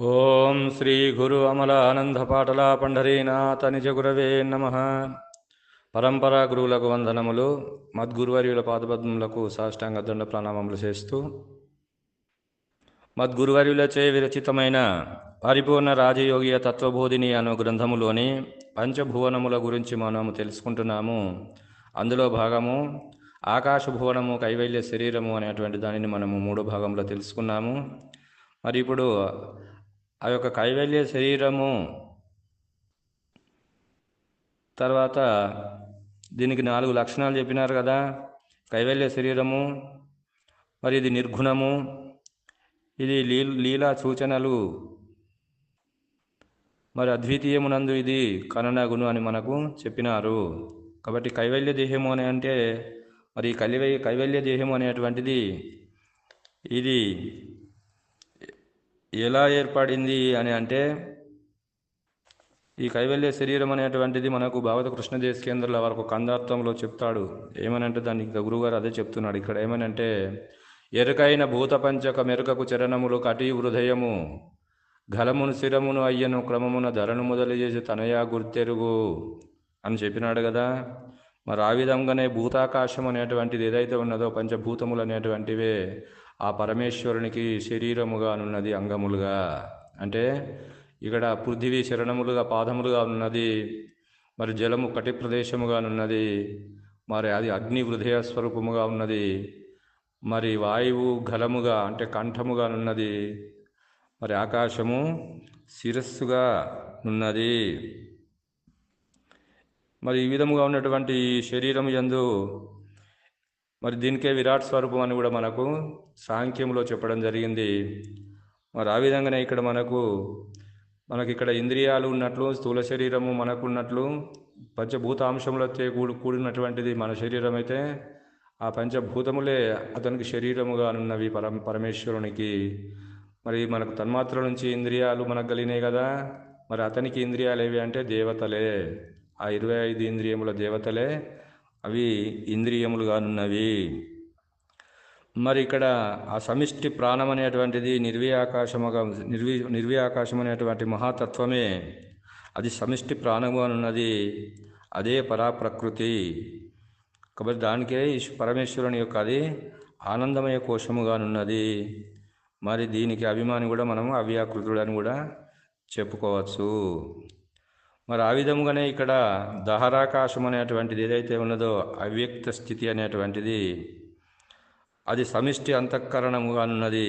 ఓం శ్రీ గురు అమల ఆనంద పాటల పండరీనాథ నిజ గురవే నమ. పరంపరా గురువులకు వందనములు మద్గురువర్యుల పాదపద్మములకు సాష్టాంగ దండ ప్రణామములు చేస్తూ మద్గురువర్యులచే విరచితమైన పరిపూర్ణ రాజయోగియ తత్వబోధిని అను గ్రంథములోని పంచభువనముల గురించి మనము తెలుసుకుంటున్నాము. అందులో భాగము ఆకాశ భువనము కైవల్య శరీరము అనేటువంటి దానిని మనము మూడో భాగంలో తెలుసుకున్నాము. మరి ఇప్పుడు ఆ యొక్క కైవల్య శరీరము తర్వాత దీనికి నాలుగు లక్షణాలు చెప్పినారు కదా. కైవల్య శరీరము మరి ఇది నిర్గుణము ఇది లీ లీలా సూచనలు మరి అద్వితీయమునందు ఇది కననగును అని మనకు చెప్పినారు. కాబట్టి కైవల్య దేహము అని అంటే మరి కలివై కైవల్య దేహము అనేటువంటిది ఇది ఎలా ఏర్పడింది అని అంటే ఈ కైవల్య శరీరం అనేటువంటిది మనకు భాగవత కృష్ణదేశ కేంద్రాల వరకు కందార్థంలో చెప్తాడు. ఏమనంటే దాన్ని ఇంకా గురువుగారు అదే చెప్తున్నాడు ఇక్కడ ఏమనంటే ఎరుకైన భూతపంచక మెరుకకు చరణములు కటి హృదయము గలమును శిరమును అయ్యను క్రమమున ధరను మొదలు చేసి తనయా గుర్తెరుగు అని చెప్పినాడు కదా. మరి ఆ విధంగానే భూతాకాశం అనేటువంటిది ఏదైతే ఉన్నదో పంచభూతములు అనేటువంటివే ఆ పరమేశ్వరునికి శరీరముగా ఉన్నది అంగములుగా. అంటే ఇక్కడ పృథివీ శరణములుగా పాదములుగా ఉన్నది మరి జలము కటి ప్రదేశముగా ఉన్నది మరి అది అగ్ని హృదయ స్వరూపముగా ఉన్నది మరి వాయువు గలముగా అంటే కంఠముగా ఉన్నది మరి ఆకాశము శిరస్సుగా ఉన్నది మరి ఈ విధముగా ఉన్నటువంటి శరీరం ఎందు మరి దీనికే విరాట్ స్వరూపం అని కూడా మనకు సాంఖ్యంలో చెప్పడం జరిగింది. మరి ఆ విధంగానే ఇక్కడ మనకు మనకి ఇక్కడ ఇంద్రియాలు ఉన్నట్లు స్థూల శరీరము మనకు ఉన్నట్లు పంచభూతాంశములతో కూడి కూడినటువంటిది మన శరీరం అయితే ఆ పంచభూతములే అతనికి శరీరముగా ఉన్నవి పరం పరమేశ్వరునికి. మరి మనకు తన్మాత్రల నుంచి ఇంద్రియాలు మనకు కలిగినాయి కదా మరి అతనికి ఇంద్రియాలు ఏవి అంటే దేవతలే. ఆ ఇరవై ఐదు ఇంద్రియముల దేవతలే. అవి ఇంద్రియములుగానున్నవి మరి ఇక్కడ ఆ సమిష్టి ప్రాణం అనేటువంటిది నిర్వ్యాకాశముగా నిర్వి నిర్వ్యాకాశం అనేటువంటి మహాతత్వమే. అది సమిష్టి ప్రాణము అనున్నది. అదే పరాప్రకృతి. కాబట్టి దానికే పరమేశ్వరుని యొక్క అది ఆనందమయ కోశముగానున్నది మరి దీనికి అభిమాని కూడా మనము అవ్యాకృతుడు అని కూడా చెప్పుకోవచ్చు. మరి ఆ విధముగానే ఇక్కడ దహరాకాశం అనేటువంటిది ఏదైతే ఉన్నదో అవ్యక్త స్థితి అనేటువంటిది అది సమిష్టి అంతఃకరణముగా ఉన్నది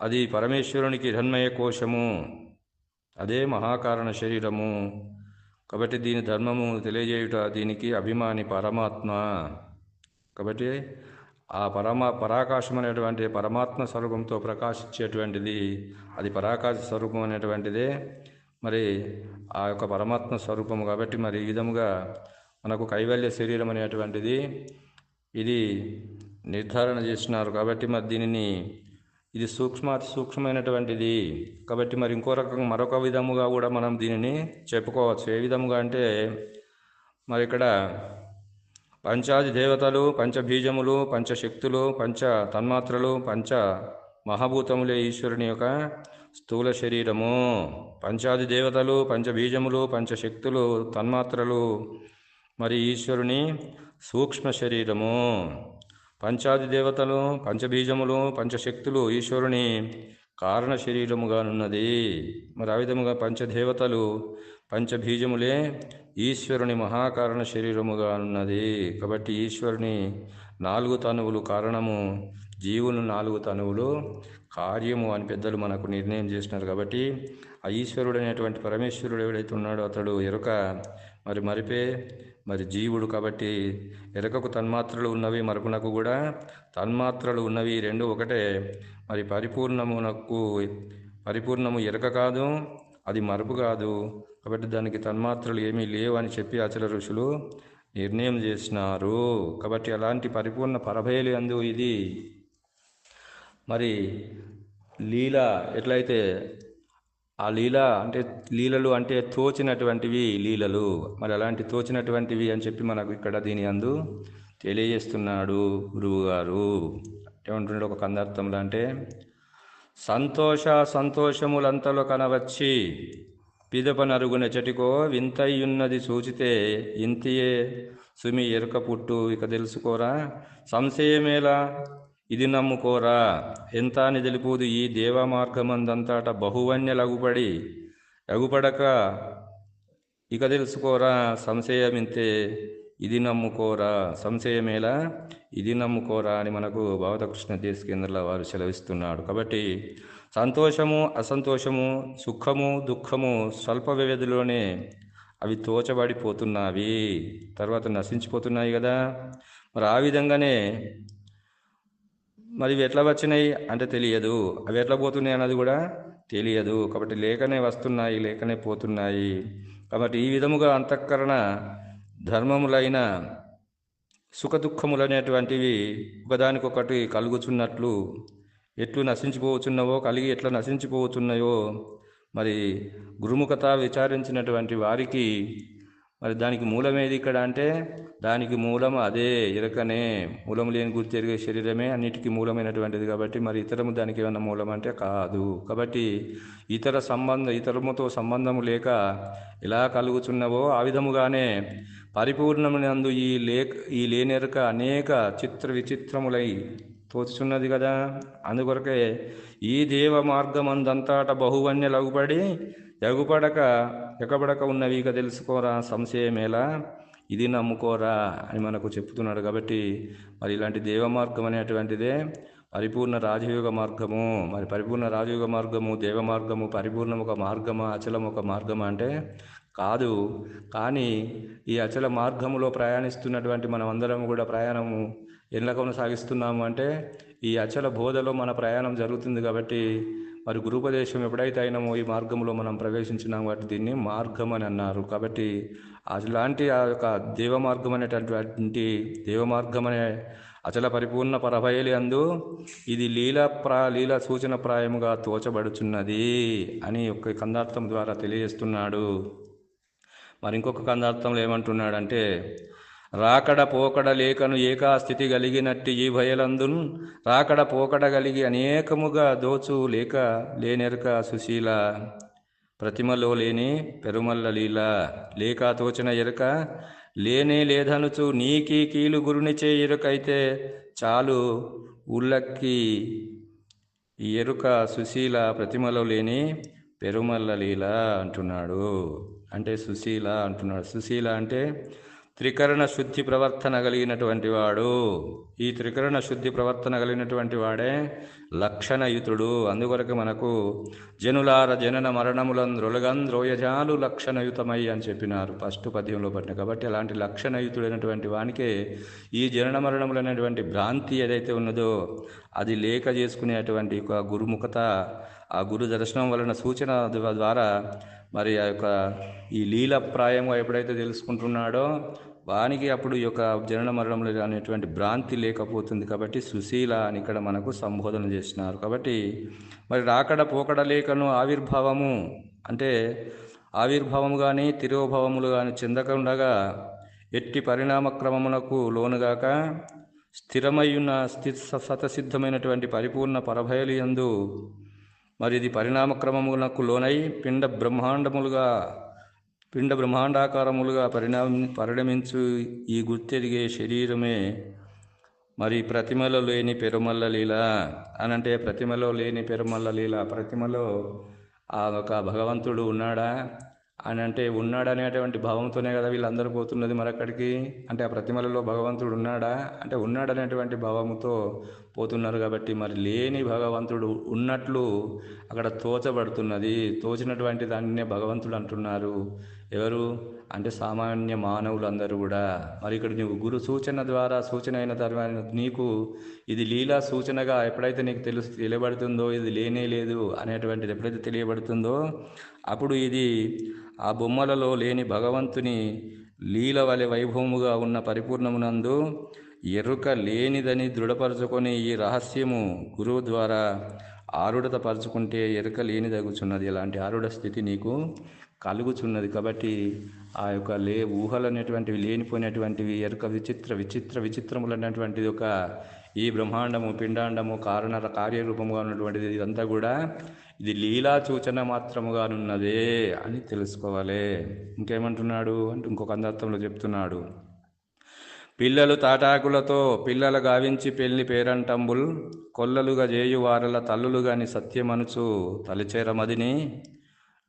అది పరమేశ్వరునికి హిరణ్మయ కోశము అదే మహాకారణ శరీరము. కాబట్టి దీని ధర్మము తెలియజేయుట దీనికి అభిమాని పరమాత్మ. కాబట్టి ఆ పరమా పరాకాశం అనేటువంటి పరమాత్మ స్వరూపంతో ప్రకాశించేటువంటిది అది పరాకాశ స్వరూపం అనేటువంటిదే. మరి ఆ యొక్క పరమాత్మ స్వరూపము కాబట్టి మరి ఈ విధముగా మనకు కైవల్య శరీరం అనేటువంటిది ఇది నిర్ధారణ చేసినారు కాబట్టి మరి దీనిని ఇది సూక్ష్మాతి సూక్ష్మమైనటువంటిది. కాబట్టి మరి ఇంకో రకం మరొక విధముగా కూడా మనం దీనిని చెప్పుకోవచ్చు. ఏ విధముగా అంటే మరి ఇక్కడ పంచాది దేవతలు పంచబీజములు పంచశక్తులు పంచ తన్మాత్రలు పంచ మహాభూతములే ఈశ్వరుని యొక్క స్థూల శరీరము పంచాది దేవతలు పంచబీజములు పంచశక్తులు తన్మాత్రలు మరి ఈశ్వరుని సూక్ష్మ శరీరము. పంచాది దేవతలు పంచబీజములు పంచశక్తులు ఈశ్వరుని కారణ శరీరముగానున్నది. మరి ఆ విధముగా పంచదేవతలు పంచబీజములే ఈశ్వరుని మహాకారణ శరీరముగా ఉన్నది కాబట్టి ఈశ్వరుని నాలుగు తనువులు కారణము జీవులు నాలుగు తనువులు కార్యము అని పెద్దలు మనకు నిర్ణయం చేసినారు కాబట్టి ఆ ఈశ్వరుడు అనేటువంటి పరమేశ్వరుడు ఎవడైతే ఉన్నాడో అతడు ఎరుక. మరి మరిపే మరి జీవుడు కాబట్టి ఎరుకకు తన్మాత్రలు ఉన్నవి మరపునకు కూడా తన్మాత్రలు ఉన్నవి రెండు ఒకటే. మరి పరిపూర్ణమునకు పరిపూర్ణము ఎరక కాదు అది మరపు కాదు. కాబట్టి దానికి తన్మాత్రలు ఏమీ లేవు అని చెప్పి అచల ఋషులు నిర్ణయం చేసినారు. కాబట్టి అలాంటి పరిపూర్ణ పరభయలు అందు ఇది? మరి లీల ఎట్లయితే ఆ లీల అంటే లీలలు అంటే తోచినటువంటివి లీలలు. మరి అలాంటి తోచినటువంటివి అని చెప్పి మనకు ఇక్కడ దీని అందు తెలియజేస్తున్నాడు గురువు గారు ఏమంటున్నాడు ఒక కందార్థంలో అంటే సంతోష సంతోషములంతలో కనవచ్చి పిదపనరుగున చెటికో వింతయ్యున్నది సూచితే ఇంతియే సుమి ఎరుక పుట్టు. ఇక తెలుసుకోరా? సంశయమేలా? ఇది నమ్ముకోరా. ఎంత అని తెలుపుదు ఈ దేవ మార్గమందంతట బహువన్య లగుపడి లగుపడక ఇక తెలుసుకోరా సంశయమింతే ఇది నమ్ముకోరా. సంశయమేలా? ఇది నమ్ముకోరా అని మనకు భావతకృష్ణ దేశకేంద్రంలో వారు సెలవిస్తున్నాడు. కాబట్టి సంతోషము అసంతోషము సుఖము దుఃఖము స్వల్ప వ్యవధిలోనే అవి తోచబడిపోతున్నవి. తర్వాత నశించిపోతున్నాయి కదా. మరి ఆ విధంగానే మరి ఇవి ఎట్లా వచ్చినాయి అంటే తెలియదు. అవి ఎట్లా పోతున్నాయి అన్నది కూడా తెలియదు. కాబట్టి లేకనే వస్తున్నాయి లేకనే పోతున్నాయి. కాబట్టి ఈ విధముగా అంతఃకరణ ధర్మములైన సుఖదుఖములనేటువంటివి ఒకదానికొకటి కలుగుచున్నట్లు ఎట్లు నశించిపోవచ్చున్నవో కలిగి ఎట్లా నశించిపోవచ్చున్నాయో మరి గురుముఖత విచారించినటువంటి వారికి మరి దానికి మూలం ఏది ఇక్కడ అంటే దానికి మూలం అదే ఇరకనే మూలం లేని గుర్తు ఎరిగే శరీరమే అన్నిటికీ మూలమైనటువంటిది కాబట్టి మరి ఇతరము దానికి ఏమన్నా మూలం అంటే కాదు. కాబట్టి ఇతర సంబంధం ఇతరముతో సంబంధము లేక ఎలా కలుగుచున్నవో ఆ విధముగానే పరిపూర్ణమునందు ఈ లేక ఈ లేనెరక అనేక చిత్ర విచిత్రములై తోచుచున్నది కదా. అందుకొరకే ఈ దేవ మార్గమందంతట బహువన్య లగుపడి ఎగుపడక ఎగబడక ఉన్నవి ఇక తెలుసుకోరా? సంశయమేలా? ఇది నమ్ముకోరా? అని మనకు చెప్తున్నాడు కాబట్టి మరి ఇలాంటి దేవ మార్గం అనేటువంటిదే పరిపూర్ణ రాజయోగ మార్గము. మరి పరిపూర్ణ రాజయోగ మార్గము దేవ మార్గము పరిపూర్ణం ఒక మార్గమా అచలం ఒక మార్గమా అంటే కాదు. కానీ ఈ అచల మార్గములో ప్రయాణిస్తున్నటువంటి మనం అందరం కూడా ప్రయాణము ఎట్లా కొనసాగిస్తున్నాము అంటే ఈ అచల బోధలో మన ప్రయాణం జరుగుతుంది కాబట్టి మరి గురుపదేశం ఎప్పుడైతే అయినామో ఈ మార్గంలో మనం ప్రవేశించినాం వాటి దీన్ని మార్గం అని అన్నారు. కాబట్టి అలాంటి ఆ యొక్క దేవ మార్గం అనేటటువంటి దేవ మార్గం అనే అచల పరిపూర్ణ పరభయలి అందు ఇది లీలా ప్రా లీల సూచన ప్రాయముగా తోచబడుచున్నది అని ఒక కందార్థం ద్వారా తెలియజేస్తున్నాడు. మరి ఇంకొక కందార్థంలో ఏమంటున్నాడంటే రాకడ పోకడ లేకను ఏకాస్థితి కలిగినట్టి ఈ భయలందున్ రాకడ పోకడ కలిగి అనేకముగా దోచు లేక లేనెరక సుశీల. ప్రతిమలో లేని పెరుమల్ల లీల లేక తోచిన ఎరక లేనే లేదనుచు నీకి కీలు గురునిచే ఎరుకైతే చాలు ఉల్లక్కి. ఈ ఎరుక సుశీల ప్రతిమలో లేని పెరుమల్ల లీల అంటున్నాడు. అంటే సుశీల అంటున్నాడు. సుశీల అంటే త్రికరణ శుద్ధి ప్రవర్తన కలిగినటువంటి వాడు. ఈ త్రికరణ శుద్ధి ప్రవర్తన కలిగినటువంటి వాడే లక్షణయుతుడు. అందుకొరకు మనకు జనులార జనన మరణములంద్రొలగంద్రోయజాలు లక్షణయుతమై అని చెప్పినారు ఫస్ట్ పద్యంలో పట్టిన. కాబట్టి అలాంటి లక్షణయుతుడైనటువంటి వానికే ఈ జనన మరణములైనటువంటి భ్రాంతి ఏదైతే ఉన్నదో అది లేక చేసుకునేటువంటి ఒక గురుముఖత ఆ గురు దర్శనం వలన సూచన ద్వారా మరి ఆ యొక్క ఈ లీలప్రాయంగా ఎప్పుడైతే తెలుసుకుంటున్నాడో వానికి అప్పుడు ఈ యొక్క జనన మరణంలో అనేటువంటి భ్రాంతి లేకపోతుంది కాబట్టి సుశీల అని ఇక్కడ మనకు సంబోధన చేసినారు కాబట్టి మరి రాకడ పోకడ లేఖను ఆవిర్భావము అంటే ఆవిర్భావము కానీ తిరోభావములు కానీ చెందకుండగా ఎట్టి పరిణామ క్రమమునకు లోనుగాక స్థిరమయ్యున్న స్థి సతసిద్ధమైనటువంటి పరిపూర్ణ పరభయలు యందు మరి ఇది పరిణామ క్రమమునకు లోనై పిండ బ్రహ్మాండములుగా పిండ బ్రహ్మాండాకారములుగా పరిణామి పరిణమించు ఈ గుర్తెరిగే శరీరమే మరి ప్రతిమలో లేని పెరుమల్ల లీల అనంటే ప్రతిమలో లేని పెరుమల్ల లీల ప్రతిమలో ఆ ఒక భగవంతుడు ఉన్నాడా? అని అంటే ఉన్నాడనేటువంటి భావంతోనే కదా వీళ్ళందరూ పోతున్నది మరి అక్కడికి అంటే ఆ ప్రతిమలలో భగవంతుడు ఉన్నాడా? అంటే ఉన్నాడనేటువంటి భావముతో పోతున్నారు కాబట్టి మరి లేని భగవంతుడు ఉన్నట్లు అక్కడ తోచబడుతున్నది. తోచినటువంటి దాన్నే భగవంతుడు అంటున్నారు. ఎవరు? అంటే సామాన్య మానవులందరూ కూడా. మరి ఇక్కడ నీకు గురు సూచన ద్వారా సూచన అయిన తర్వాత నీకు ఇది లీలా సూచనగా ఎప్పుడైతే నీకు తెలుసు తెలియబడుతుందో ఇది లేనే లేదు అనేటువంటిది ఎప్పుడైతే తెలియబడుతుందో అప్పుడు ఇది ఆ బొమ్మలలో లేని భగవంతుని లీల వలె వైభవముగా ఉన్న పరిపూర్ణమునందు ఎరుక లేనిదని దృఢపరచుకొని ఈ రహస్యము గురువు ద్వారా ఆరుడత పరుచుకుంటే ఎరుక లేనిదగుచున్నది. ఇలాంటి ఆరుడ స్థితి నీకు కలుగుచున్నది కాబట్టి ఆ యొక్క లే ఊహలు అనేటువంటివి లేనిపోయినటువంటివి ఎరుక విచిత్ర విచిత్ర విచిత్రములు అనేటువంటిది ఒక ఈ బ్రహ్మాండము పిండాండము కారణ కార్యరూపముగా ఉన్నటువంటిది ఇదంతా కూడా ఇది లీలా సూచన మాత్రముగానున్నదే అని తెలుసుకోవాలి. ఇంకేమంటున్నాడు? అంటే ఇంకొక అందర్థంలో చెప్తున్నాడు. పిల్లలు తాటాకులతో పిల్లలు గావించి పెళ్ళి పేరంటంబుల్ కొల్లలుగా జేయువారల తల్లులు గాని సత్యమనుచు తలిచేరమదిని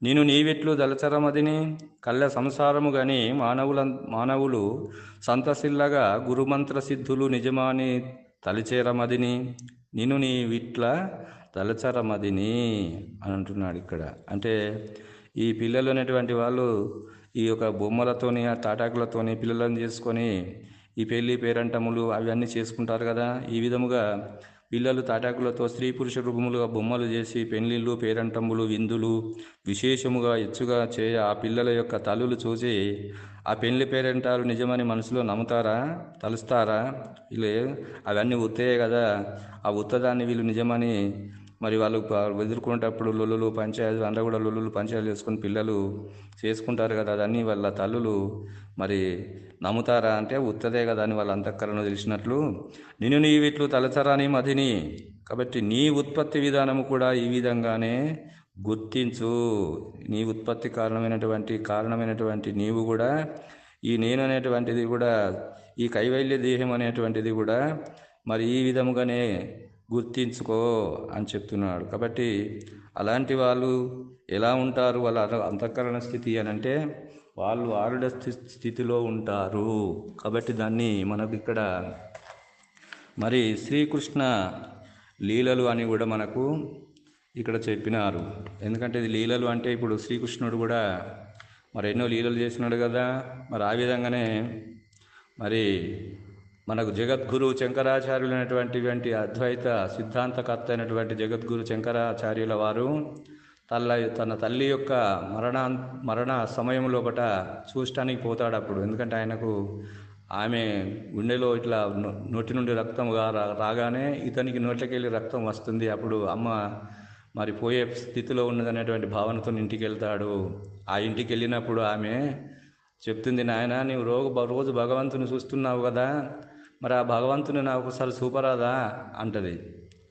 నేను నీవిట్లు దళచరమదిని కళ్ళ సంసారము గని మానవుల మానవులు సంతసిల్లగా గురుమంత్ర సిద్ధులు నిజమాని తలిచేరమదిని నేను నీవిట్ల తలచరమదిని అని అంటున్నాడు ఇక్కడ. అంటే ఈ పిల్లలు అనేటువంటి వాళ్ళు ఈ యొక్క బొమ్మలతోని ఆ తాటాకులతోని పిల్లలను చేసుకొని ఈ పెళ్ళి పేరంటములు అవన్నీ చేసుకుంటారు కదా. ఈ విధముగా పిల్లలు తాటాకులతో స్త్రీ పురుష రూపములుగా బొమ్మలు చేసి పెళ్ళిళ్ళు పేరంటములు విందులు విశేషముగా ఎచ్చుగా చేయ ఆ పిల్లల యొక్క తల్లులు చూసి ఆ పెళ్ళి పేరంటారు నిజమని మనసులో నమ్ముతారా? తలుస్తారా? వీళ్ళు అవన్నీ ఉత్తయే కదా. ఆ ఉత్తదాన్ని వీళ్ళు నిజమని మరి వాళ్ళు ఎదుర్కొనేటప్పుడు లొల్లులు పంచాయతీలు అందరూ కూడా లొల్లులు పంచాయతీలు చేసుకుని పిల్లలు చేసుకుంటారు కదా అదన్నీ వాళ్ళ తల్లులు మరి నమ్ముతారా అంటే ఉత్తదే కదా అని వాళ్ళ అంతఃకరణ తెలిసినట్లు నేను నీ వీట్లు తలచరాని మదిని కాబట్టి నీ ఉత్పత్తి విధానము కూడా ఈ విధంగానే గుర్తించు. నీ ఉత్పత్తి కారణమైనటువంటి కారణమైనటువంటి నీవు కూడా ఈ నేను అనేటువంటిది కూడా ఈ కైవల్య దేహం అనేటువంటిది కూడా మరి ఈ విధముగానే గుర్తించుకో అని చెప్తున్నాడు. కాబట్టి అలాంటి వాళ్ళు ఎలా ఉంటారు? వాళ్ళ అంత- అంతఃకరణ స్థితి అని అంటే వాళ్ళు ఆరుడ స్థితిలో ఉంటారు. కాబట్టి దాన్ని మనకు ఇక్కడ మరి శ్రీకృష్ణ లీలలు అని కూడా మనకు ఇక్కడ చెప్పినారు. ఎందుకంటే ఇది లీలలు అంటే ఇప్పుడు శ్రీకృష్ణుడు కూడా మరి ఎన్నో లీలలు చేసినాడు కదా. మరి ఆ విధంగానే మరి మనకు జగద్గురు శంకరాచార్యులైనటువంటి అద్వైత సిద్ధాంతకర్త అయినటువంటి జగద్గురు శంకరాచార్యుల వారు తల్ల తన తల్లి యొక్క మరణ మరణ సమయం లోపట చూడటానికి పోతాడు అప్పుడు ఎందుకంటే ఆయనకు ఆమె గుండెలో ఇట్లా నో- నోటి నుండి రక్తం రాగానే ఇతనికి నోట్లకెళ్ళి రక్తం వస్తుంది. అప్పుడు అమ్మ మరి పోయే స్థితిలో ఉన్నదనేటువంటి భావనతో ఇంటికి వెళ్తాడు ఆ ఇంటికి వెళ్ళినప్పుడు ఆమె చెప్తుంది నాయన నీవు రోజు రోజు భగవంతుని చూస్తున్నావు కదా మరి ఆ భగవంతుని నాకు ఒకసారి చూపరాదా? అంటది.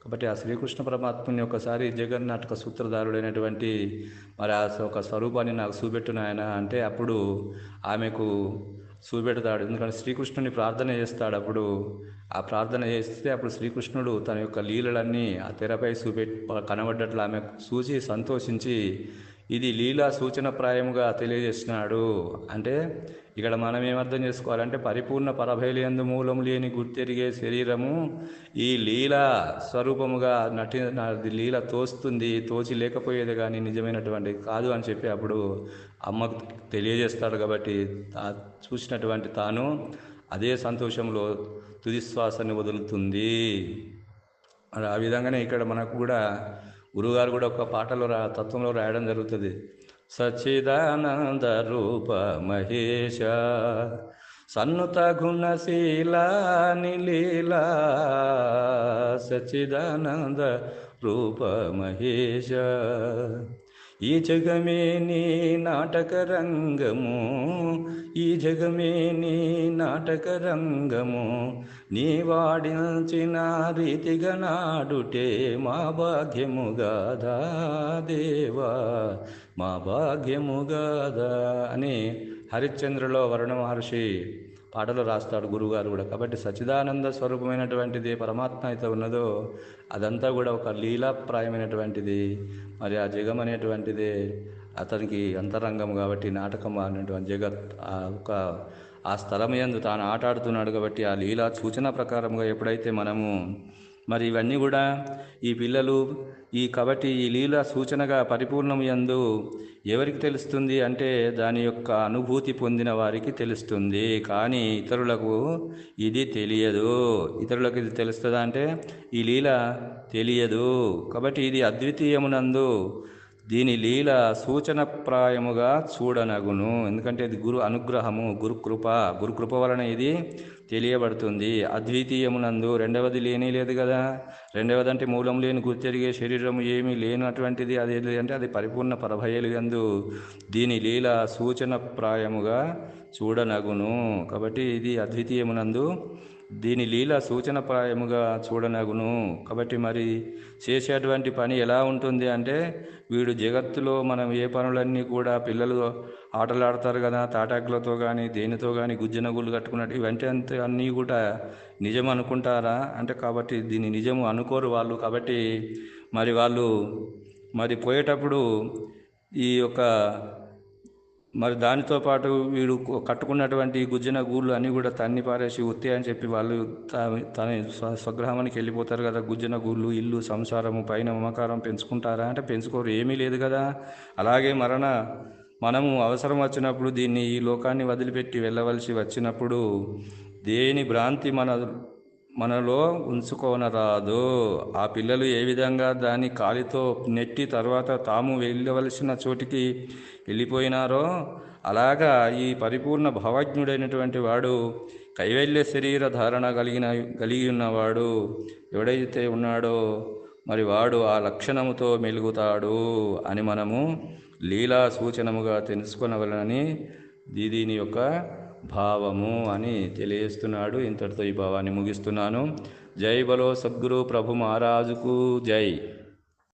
కాబట్టి ఆ శ్రీకృష్ణ పరమాత్మని ఒకసారి జగన్నాటక సూత్రధారుడైనటువంటి మరి ఆ ఒక స్వరూపాన్ని నాకు చూపెట్టు ఆయన అంటే అప్పుడు ఆమెకు చూపెడతాడు. ఎందుకంటే శ్రీకృష్ణుని ప్రార్థన చేస్తాడు అప్పుడు. ఆ ప్రార్థన చేస్తే అప్పుడు శ్రీకృష్ణుడు తన యొక్క లీలలన్నీ ఆ తెరపై చూపె కనబడ్డట్లు ఆమె చూసి సంతోషించి ఇది లీలా సూచనప్రాయముగా తెలియజేస్తున్నాడు. అంటే ఇక్కడ మనం ఏమర్థం చేసుకోవాలంటే పరిపూర్ణ పరభైలియందు మూలం లేని గుర్తెరిగే శరీరము ఈ లీల స్వరూపముగా నటి లీల తోస్తుంది తోచి లేకపోయేది కానీ నిజమైనటువంటి కాదు అని చెప్పి అప్పుడు అమ్మకు తెలియజేస్తాడు కాబట్టి తా- చూసినటువంటి తాను అదే సంతోషంలో తుదిశ్వాసాన్ని వదులుతుంది. మరి ఆ విధంగానే ఇక్కడ మనకు కూడా గురుగారు కూడా ఒక పాటలో రా తత్వంలో రాయడం జరుగుతుంది. సచ్చిదానంద రూప మహేశ. సన్నుత గుణశీల నిలీల సచిదానంద రూప మహేశ. ఈ జగమే నీ నాటక రంగము ఈ జగమే నీ నాటక రంగము. నీ వాడించిన రీతిగా నాడుటే మా భాగ్యము గాదా దేవా మా భాగ్యము గాదా అని హరిశ్చంద్రలో వరుణ మహర్షి పాటలు రాస్తాడు గురువుగారు కూడా. కాబట్టి సచ్చిదానంద స్వరూపమైనటువంటిది పరమాత్మ అయితే ఉన్నదో అదంతా కూడా ఒక లీలాప్రాయమైనటువంటిది మరి ఆ జగం అనేటువంటిది అతనికి అంతరంగం కాబట్టి నాటకం అనేటువంటి జగత్ ఆ ఒక ఆ స్థలం ఎందు తాను ఆటాడుతున్నాడు కాబట్టి ఆ లీలా సూచన ప్రకారంగా ఎప్పుడైతే మనము మరి ఇవన్నీ కూడా ఈ పిల్లలు ఈ కాబట్టి ఈ లీల సూచనగా పరిపూర్ణమయందు ఎవరికి తెలుస్తుంది అంటే దాని యొక్క అనుభూతి పొందిన వారికి తెలుస్తుంది. కానీ ఇతరులకు ఇది తెలియదు. ఇతరులకు ఇది తెలుస్తుందా అంటే ఈ లీల తెలియదు. కాబట్టి ఇది అద్వితీయమునందు దీని లీల సూచనప్రాయముగా చూడనగును. ఎందుకంటే ఇది గురు అనుగ్రహము గురుకృప గురుకృప వలన ఇది తెలియబడుతుంది. అద్వితీయమునందు రెండవది లేని లేదు కదా? రెండవది అంటే మూలం లేని గుర్తెరిగే శరీరం ఏమీ లేనటువంటిది. అది అంటే అది పరిపూర్ణ పరభయలుగందు దీని లీల సూచన ప్రాయముగా చూడనగును. కాబట్టి ఇది అద్వితీయమునందు దీని లీల సూచనప్రాయముగా చూడనగును. కాబట్టి మరి చేసేటువంటి పని ఎలా ఉంటుంది అంటే వీడు జగత్తులో మనం ఏ పనులన్నీ కూడా పిల్లలు ఆటలాడతారు కదా తాటాకులతో కానీ దేనితో కానీ గుజ్జన గుళ్ళు కట్టుకున్నట్టు ఇవంటే అంత అన్నీ కూడా నిజం అనుకుంటారా? అంటే కాబట్టి దీన్ని నిజము అనుకోరు వాళ్ళు. కాబట్టి మరి వాళ్ళు మరి పోయేటప్పుడు ఈ యొక్క మరి దానితో పాటు వీడు కట్టుకున్నటువంటి గుజ్జన గూళ్ళు అన్నీ కూడా తన్ని పారేసి ఉత్తే అని చెప్పి వాళ్ళు తన స్వ- స్వగ్రామానికి వెళ్ళిపోతారు కదా గుజ్జన గూళ్ళు ఇల్లు సంసారము పైన మమకారం పెంచుకుంటారా అంటే పెంచుకోరు. ఏమీ లేదు కదా. అలాగే మరణ మనము అవసరం వచ్చినప్పుడు దీన్ని ఈ లోకాన్ని వదిలిపెట్టి వెళ్ళవలసి వచ్చినప్పుడు దేని భ్రాంతి మన మనలో ఉంచుకోనరాదు. ఆ పిల్లలు ఏ విధంగా దాన్ని కాలితో నెట్టి తర్వాత తాము వెళ్ళవలసిన చోటికి వెళ్ళిపోయినారో అలాగా ఈ పరిపూర్ణ భావజ్ఞుడైనటువంటి వాడు కైవల్య శరీర ధారణ కలిగిన కలిగి ఉన్నవాడు ఎవడైతే ఉన్నాడో మరి వాడు ఆ లక్షణముతో మెలుగుతాడు అని మనము లీలా సూచనముగా తెలుసుకొనవలనని దీని యొక్క భావము అని తెలియజేస్తున్నాడు. ఇంతటితో ఈ భావాన్ని ముగిస్తున్నాను. జై బలో సద్గురు ప్రభు మహారాజుకు జై.